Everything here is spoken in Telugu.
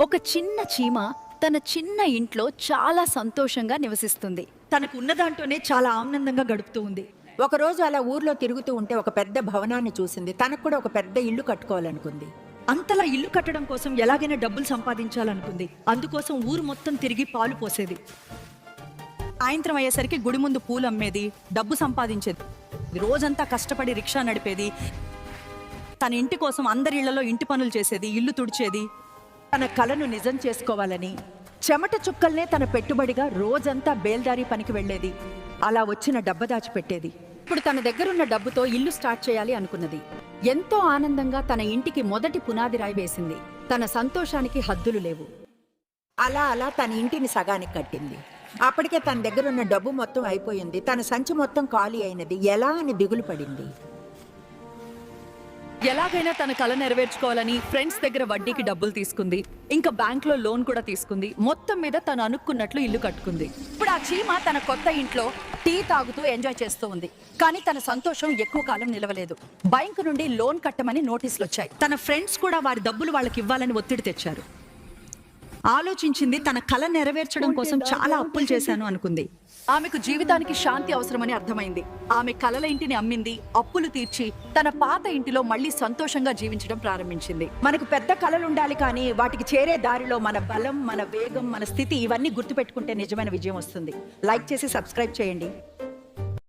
ఒక చిన్న చీమ తన చిన్న ఇంట్లో చాలా సంతోషంగా నివసిస్తుంది. తనకు ఉన్న దాంట్లోనే చాలా ఆనందంగా గడుపుతూ ఉంది. ఒకరోజు అలా ఊర్లో తిరుగుతూ ఉంటే ఒక పెద్ద భవనాన్ని చూసింది. తనకు కూడా ఒక పెద్ద ఇల్లు కట్టుకోవాలనుకుంది. అంతలా ఇల్లు కట్టడం కోసం ఎలాగైనా డబ్బులు సంపాదించాలనుకుంది. అందుకోసం ఊరు మొత్తం తిరిగి పాలు పోసేది. సాయంత్రం అయ్యేసరికి గుడి ముందు పూలు అమ్మేది డబ్బు సంపాదించేది. రోజంతా కష్టపడి రిక్షా నడిపేది. తన ఇంటి కోసం అందరి ఇళ్ళలో ఇంటి పనులు చేసేది ఇల్లు తుడిచేది. తన కలను నిజం చేసుకోవాలని చెమట చుక్కల్నే తన పెట్టుబడిగా రోజంతా బేల్దారి పనికి వెళ్ళేది. అలా వచ్చిన డబ్బ దాచిపెట్టేది. ఇప్పుడు తన దగ్గరున్న డబ్బుతో ఇల్లు స్టార్ట్ చేయాలి అనుకున్నది. ఎంతో ఆనందంగా తన ఇంటికి మొదటి పునాది రాయి వేసింది. తన సంతోషానికి హద్దులు లేవు. అలా అలా తన ఇంటిని సగానికి కట్టింది. అప్పటికే తన దగ్గరున్న డబ్బు మొత్తం అయిపోయింది. తన సంచి మొత్తం ఖాళీ అయినది. ఎలా అని దిగులు పడింది. ఎలాగైనా తన కళ నెరవేర్చుకోవాలని ఫ్రెండ్స్ దగ్గర వడ్డీకి డబ్బులు తీసుకుంది. ఇంకా బ్యాంక్లో లోన్ కూడా తీసుకుంది. మొత్తం మీద తను అనుకున్నట్లు ఇల్లు కట్టుకుంది. ఇప్పుడు ఆ చీమ తన కొత్త ఇంట్లో టీ తాగుతూ ఎంజాయ్ చేస్తూ ఉంది. కానీ తన సంతోషం ఎక్కువ కాలం నిలవలేదు. బ్యాంకు నుండి లోన్ కట్టమని నోటీసులు వచ్చాయి తన ఫ్రెండ్స్ కూడా వారి డబ్బులు వాళ్ళకి ఇవ్వాలని ఒత్తిడి తెచ్చారు. ఆలోచించింది తన కళ నెరవేర్చడం కోసం చాలా అప్పులు చేశాను అనుకుంది. ఆమెకు జీవితానికి శాంతి అవసరమని అర్థమైంది. ఆమె కలల ఇంటిని అమ్మింది అప్పులు తీర్చి తన పాత ఇంటిలో మళ్ళీ సంతోషంగా జీవించడం ప్రారంభించింది. మనకు పెద్ద కళలు ఉండాలి కానీ వాటికి చేరే దారిలో మన బలం మన వేగం మన స్థితి ఇవన్నీ గుర్తుపెట్టుకుంటే నిజమైన విజయం వస్తుంది. లైక్ చేసి సబ్స్క్రైబ్ చేయండి.